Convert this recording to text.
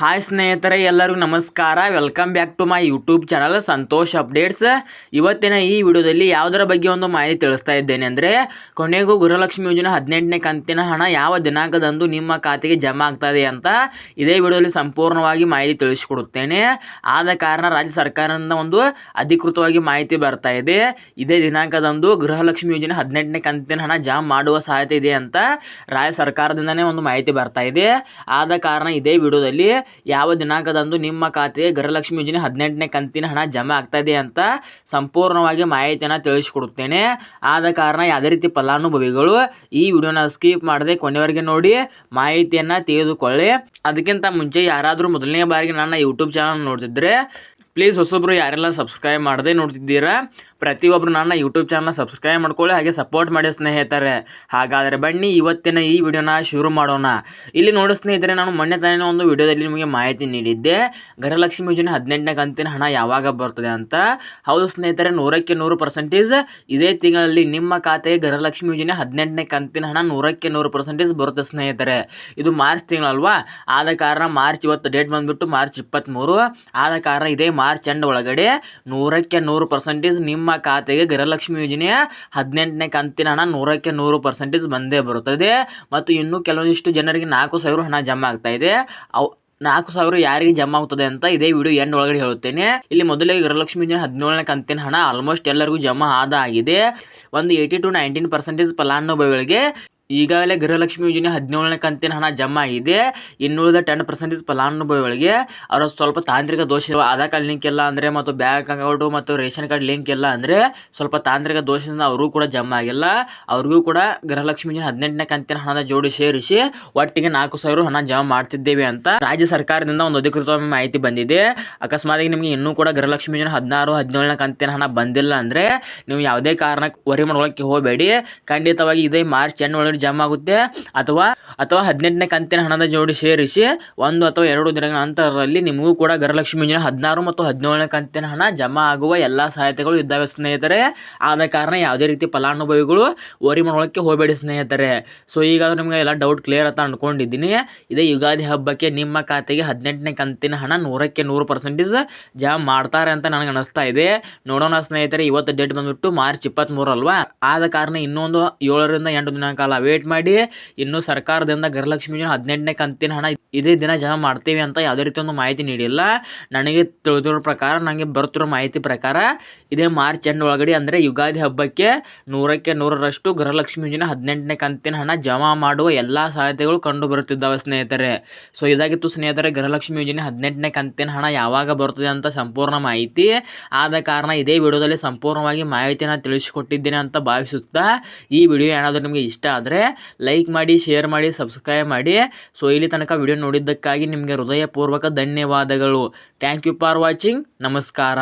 Hi ಸ್ನೇಹಿತರೆ, ಎಲ್ಲರಿಗೂ ನಮಸ್ಕಾರ. Welcome back to my YouTube channel Santhosh updates ಇವತ್ತಿನ ಈ ವಿಡಿಯೋದಲ್ಲಿ ಯಾವುದರ ಬಗ್ಗೆ ಒಂದು ಮಾಹಿತಿ ತಿಳಿಸ್ತಾ ಇದ್ದೇನೆ ಅಂದರೆ, ಕೊನೆಗೂ ಗೃಹಲಕ್ಷ್ಮಿ ಯೋಜನೆ ಹದಿನೆಂಟನೇ ಕಂತಿನ ಹಣ ಯಾವ ದಿನಾಂಕದಂದು ನಿಮ್ಮ ಖಾತೆಗೆ ಜಮಾ ಆಗ್ತದೆ ಅಂತ ಇದೇ ವಿಡಿಯೋದಲ್ಲಿ ಸಂಪೂರ್ಣವಾಗಿ ಮಾಹಿತಿ ತಿಳಿಸಿಕೊಡುತ್ತೇನೆ. ಆದ ಕಾರಣ ರಾಜ್ಯ ಸರ್ಕಾರದಿಂದ ಒಂದು ಅಧಿಕೃತವಾಗಿ ಮಾಹಿತಿ ಬರ್ತಾ ಇದೆ. ಇದೇ ದಿನಾಂಕದಂದು ಗೃಹಲಕ್ಷ್ಮಿ ಯೋಜನೆ ಹದಿನೆಂಟನೇ ಕಂತಿನ ಹಣ ಜಮಾ ಮಾಡುವ ಸಾಧ್ಯತೆ ಇದೆ ಅಂತ ರಾಜ್ಯ ಸರ್ಕಾರದಿಂದನೇ ಒಂದು ಮಾಹಿತಿ ಬರ್ತಾ ಇದೆ. ಆದ ಕಾರಣ ಇದೇ ವಿಡಿಯೋದಲ್ಲಿ ಯಾವ ದಿನಾಂಕದಂದು ನಿಮ್ಮ ಖಾತೆಗೆ ಗೃಹಲಕ್ಷ್ಮಿ ಯೋಜನೆ ಹದಿನೆಂಟನೇ ಕಂತಿನ ಹಣ ಜಮಾ ಇದೆ ಅಂತ ಸಂಪೂರ್ಣವಾಗಿ ಮಾಹಿತಿಯನ್ನು ತಿಳಿಸಿಕೊಡುತ್ತೇನೆ. ಆದ ಕಾರಣ ಯಾವುದೇ ರೀತಿ ಫಲಾನುಭವಿಗಳು ಈ ವಿಡಿಯೋನ ಸ್ಕಿಪ್ ಮಾಡದೆ ಕೊನೆವರೆಗೆ ನೋಡಿ ಮಾಹಿತಿಯನ್ನು ತೆಗೆದುಕೊಳ್ಳಿ. ಅದಕ್ಕಿಂತ ಮುಂಚೆ ಯಾರಾದರೂ ಮೊದಲನೇ ಬಾರಿಗೆ ನನ್ನ ಯೂಟ್ಯೂಬ್ ಚಾನಲ್ ನೋಡ್ತಿದ್ರೆ ಪ್ಲೀಸ್ ಹೊಸೊಬ್ಬರು ಯಾರೆಲ್ಲ ಸಬ್ಸ್ಕ್ರೈಬ್ ಮಾಡದೆ ನೋಡ್ತಿದ್ದೀರಾ ಪ್ರತಿಯೊಬ್ಬರು ನನ್ನ ಯೂಟ್ಯೂಬ್ ಚಾನಲ್ನ ಸಬ್ಸ್ಕ್ರೈಬ್ ಮಾಡ್ಕೊಳ್ಳಿ, ಹಾಗೆ ಸಪೋರ್ಟ್ ಮಾಡಿ ಸ್ನೇಹಿತರೆ. ಹಾಗಾದರೆ ಬನ್ನಿ, ಇವತ್ತಿನ ಈ ವಿಡಿಯೋನ ಶುರು ಮಾಡೋಣ. ಇಲ್ಲಿ ನೋಡಿ ಸ್ನೇಹಿತರೆ, ನಾನು ಮೊನ್ನೆ ತಾನೇ ಒಂದು ವಿಡಿಯೋದಲ್ಲಿ ನಿಮಗೆ ಮಾಹಿತಿ ನೀಡಿದ್ದೆ. ಗೃಹಲಕ್ಷ್ಮಿ ಯೋಜನೆ ಹದಿನೆಂಟನೇ ಕಂತಿನ ಹಣ ಯಾವಾಗ ಬರ್ತದೆ ಅಂತ. ಹೌದು ಸ್ನೇಹಿತರೆ, ನೂರಕ್ಕೆ ನೂರು ಪರ್ಸೆಂಟೇಜ್ ಇದೇ ತಿಂಗಳಲ್ಲಿ ನಿಮ್ಮ ಖಾತೆಗೆ ಗೃಹಲಕ್ಷ್ಮಿ ಯೋಜನೆ ಹದಿನೆಂಟನೇ ಕಂತಿನ ಹಣ ನೂರಕ್ಕೆ ನೂರು ಪರ್ಸೆಂಟೇಜ್ ಬರುತ್ತೆ ಸ್ನೇಹಿತರೆ. ಇದು ಮಾರ್ಚ್ ತಿಂಗಳಲ್ವಾ? ಆದ ಕಾರಣ ಮಾರ್ಚ್ ಇವತ್ತು ಡೇಟ್ ಬಂದುಬಿಟ್ಟು ಮಾರ್ಚ್ ಇಪ್ಪತ್ತ್ಮೂರು ಆದ ಕಾರಣ ಇದೇ ಮಾರ್ಚ್ ಎಂಡ್ ಒಳಗಡೆ ನೂರಕ್ಕೆ ನೂರು ಪರ್ಸೆಂಟೇಜ್ ನಿಮ್ಮ ಖಾತೆಗೆ ಗೃಹಲಕ್ಷ್ಮಿ ಯೋಜನೆ ಹದಿನೆಂಟನೇ ಕಂತಿನ ಹಣ ನೂರಕ್ಕೆ ನೂರು ಪರ್ಸೆಂಟೇಜ್ ಬಂದೇ ಬರುತ್ತದೆ. ಮತ್ತು ಇನ್ನೂ ಕೆಲವೊಂದಿಷ್ಟು ಜನರಿಗೆ ನಾಲ್ಕು ಸಾವಿರ ಹಣ ಜಮಾ ಆಗ್ತಾ ಇದೆ. ಅವು ನಾಲ್ಕು ಸಾವಿರ ಯಾರಿಗೆ ಜಮಾ ಆಗ್ತದೆ ಅಂತ ಇದೇ ವಿಡಿಯೋ ಎಂಡ್ ಒಳಗಡೆ ಹೇಳುತ್ತೇನೆ. ಇಲ್ಲಿ ಮೊದಲಿಗೆ ಗೃಹಲಕ್ಷ್ಮಿ ಯೋಜನೆ ಹದಿನೇಳನೇ ಕಂತಿನ ಹಣ ಆಲ್ಮೋಸ್ಟ್ ಎಲ್ಲರಿಗೂ ಜಮಾ ಆದ ಆಗಿದೆ. ಒಂದು ಏಯ್ಟಿ ಟು ನೈನ್ಟೀನ್ ಪರ್ಸೆಂಟೇಜ್ ಫಲಾನುಭವಿಗಳಿಗೆ ಈಗಾಗಲೇ ಗೃಹಲಕ್ಷ್ಮಿ ಯೋಜನೆ ಹದಿನೇಳನೇ ಕಂತಿನ ಹಣ ಜಮಾ ಆಗಿದೆ ಇನ್ನುಳಿದ ಟೆನ್ ಪರ್ಸೆಂಟೇಜ್ ಫಲಾನುಭವಿಗಳಿಗೆ ಅವರ ಸ್ವಲ್ಪ ತಾಂತ್ರಿಕ ದೋಷ ಆಧಾರ್ ಕಾರ್ಡ್ ಲಿಂಕ್ ಇಲ್ಲ ಅಂದರೆ ಮತ್ತು ಬ್ಯಾಂಕ್ ಅಕೌಂಟು ಮತ್ತು ರೇಷನ್ ಕಾರ್ಡ್ ಲಿಂಕ್ ಇಲ್ಲ ಅಂದರೆ ಸ್ವಲ್ಪ ತಾಂತ್ರಿಕ ದೋಷದಿಂದ ಅವರು ಕೂಡ ಜಮಾ ಆಗಿಲ್ಲ. ಅವ್ರಿಗೂ ಕೂಡ ಗೃಹಲಕ್ಷ್ಮಿ ಯೋಜನೆ ಹದಿನೆಂಟನೇ ಕಂತಿನ ಹಣದ ಜೋಡಿ ಸೇರಿಸಿ ಒಟ್ಟಿಗೆ ನಾಲ್ಕು ಸಾವಿರ ಹಣ ಜಮಾ ಮಾಡ್ತಿದ್ದೇವೆ ಅಂತ ರಾಜ್ಯ ಸರ್ಕಾರದಿಂದ ಒಂದು ಅಧಿಕೃತ ಮಾಹಿತಿ ಬಂದಿದೆ. ಅಕಸ್ಮಾತ್ ನಿಮಗೆ ಇನ್ನೂ ಕೂಡ ಗೃಹಲಕ್ಷ್ಮಿ ಯೋಜನೆ ಹದಿನಾರು, ಹದಿನೇಳನೇ ಕಂತಿನ ಹಣ ಬಂದಿಲ್ಲ ಅಂದರೆ ನೀವು ಯಾವುದೇ ಕಾರಣಕ್ಕೆ ವರಿ ಮಾಡ್ಕೊಳ್ಳೋಕ್ಕೆ ಹೋಗಬೇಡಿ. ಖಂಡಿತವಾಗಿ ಇದೇ ಮಾರ್ಚ್ ಎಂಡ್ ಒಳಗಡೆ ಜಮಾ ಆಗುತ್ತೆ. ಅಥವಾ ಅಥವಾ ಹದಿನೆಂಟನೇ ಕಂತಿನ ಹಣದ ಜೋಡಿ ಸೇರಿಸಿ ಒಂದು ಅಥವಾ ಎರಡು ದಿನಗಳ ನಂತರದಲ್ಲಿ ನಿಮಗೂ ಕೂಡ ಗೃಹಲಕ್ಷ್ಮಿ ಯೋಜನೆ ಹದಿನಾರು ಮತ್ತು ಹದಿನೇಳನೇ ಕಂತಿನ ಹಣ ಜಮಾ ಆಗುವ ಎಲ್ಲ ಸಹಾಯತೆಗಳು ಇದ್ದಾವೆ ಸ್ನೇಹಿತರೆ. ಆದ ಕಾರಣ ಯಾವುದೇ ರೀತಿ ಫಲಾನುಭವಿಗಳು ಓರಿ ಮಾಡೋಕ್ಕೆ ಹೋಗಬೇಡಿ ಸ್ನೇಹಿತರೆ. ಸೊ ಈಗ ನಿಮಗೆ ಎಲ್ಲ ಡೌಟ್ ಕ್ಲಿಯರ್ ಅಂತ ಅಂದ್ಕೊಂಡಿದ್ದೀನಿ ಇದೇ ಯುಗಾದಿ ಹಬ್ಬಕ್ಕೆ ನಿಮ್ಮ ಖಾತೆಗೆ ಹದಿನೆಂಟನೇ ಕಂತಿನ ಹಣ ನೂರಕ್ಕೆ ನೂರು ಪರ್ಸೆಂಟೇಜ್ ಜಮಾ ಮಾಡ್ತಾರೆ ಅಂತ ನನಗೆ ಅನಿಸ್ತಾ ಇದೆ. ನೋಡೋಣ ಸ್ನೇಹಿತರೆ, ಇವತ್ತು ಡೇಟ್ ಬಂದ್ಬಿಟ್ಟು ಮಾರ್ಚ್ ಇಪ್ಪತ್ತ್ಮೂರು ಅಲ್ವಾ ಆದ ಕಾರಣ ಇನ್ನೊಂದು ಏಳರಿಂದ ಎಂಟು ದಿನ ಕಾಲ ವೇಟ್ ಮಾಡಿ, ಇನ್ನು ಸರ್ಕಾರದಿಂದ ಗೃಹಲಕ್ಷ್ಮಿ ಯೋಜನೆ ಹದಿನೆಂಟನೇ ಕಂತಿನ ಹಣ ಇದೇ ದಿನ ಜಮಾ ಮಾಡ್ತೀವಿ ಅಂತ ಯಾವುದೇ ರೀತಿ ಒಂದು ಮಾಹಿತಿ ನೀಡಿಲ್ಲ. ನನಗೆ ತಿಳಿದಿರೋ ಪ್ರಕಾರ, ನನಗೆ ಬರುತ್ತಿರೋ ಮಾಹಿತಿ ಪ್ರಕಾರ, ಇದೇ ಮಾರ್ಚ್ ಎಂಡ್ ಒಳಗಡೆ ಅಂದರೆ ಯುಗಾದಿ ಹಬ್ಬಕ್ಕೆ ನೂರಕ್ಕೆ ನೂರರಷ್ಟು ಗೃಹಲಕ್ಷ್ಮಿ ಯೋಜನೆ ಹದಿನೆಂಟನೇ ಕಂತಿನ ಹಣ ಜಮಾ ಮಾಡುವ ಎಲ್ಲ ಸಾಧ್ಯತೆಗಳು ಕಂಡು ಬರುತ್ತಿದ್ದಾವೆ ಸ್ನೇಹಿತರೆ. ಸೊ ಇದಾಗಿತ್ತು ಸ್ನೇಹಿತರೆ, ಗೃಹಲಕ್ಷ್ಮಿ ಯೋಜನೆ ಹದಿನೆಂಟನೇ ಕಂತಿನ ಹಣ ಯಾವಾಗ ಬರ್ತದೆ ಅಂತ ಸಂಪೂರ್ಣ ಮಾಹಿತಿ. ಆದ ಕಾರಣ ಇದೇ ವಿಡಿಯೋದಲ್ಲಿ ಸಂಪೂರ್ಣವಾಗಿ ಮಾಹಿತಿಯನ್ನು ತಿಳಿಸಿಕೊಟ್ಟಿದ್ದೇನೆ ಅಂತ ಭಾವಿಸುತ್ತಾ, ಈ ವಿಡಿಯೋ ಏನಾದರೂ ನಿಮಗೆ ಇಷ್ಟ ಆದರೆ ಲೈಕ್ ಮಾಡಿ ಶೇರ್ ಮಾಡಿ ಸಬ್ಸ್ಕ್ರೈಬ್ ಮಾಡಿ. ಸೊ ಇಲ್ಲಿ ತನಕ ವಿಡಿಯೋ ನೋಡಿದ್ದಕ್ಕಾಗಿ ನಿಮಗೆ ಹೃದಯಪೂರ್ವಕ ಧನ್ಯವಾದಗಳು. ಥ್ಯಾಂಕ್ ಯು ಫಾರ್ ವಾಚಿಂಗ್ ನಮಸ್ಕಾರ.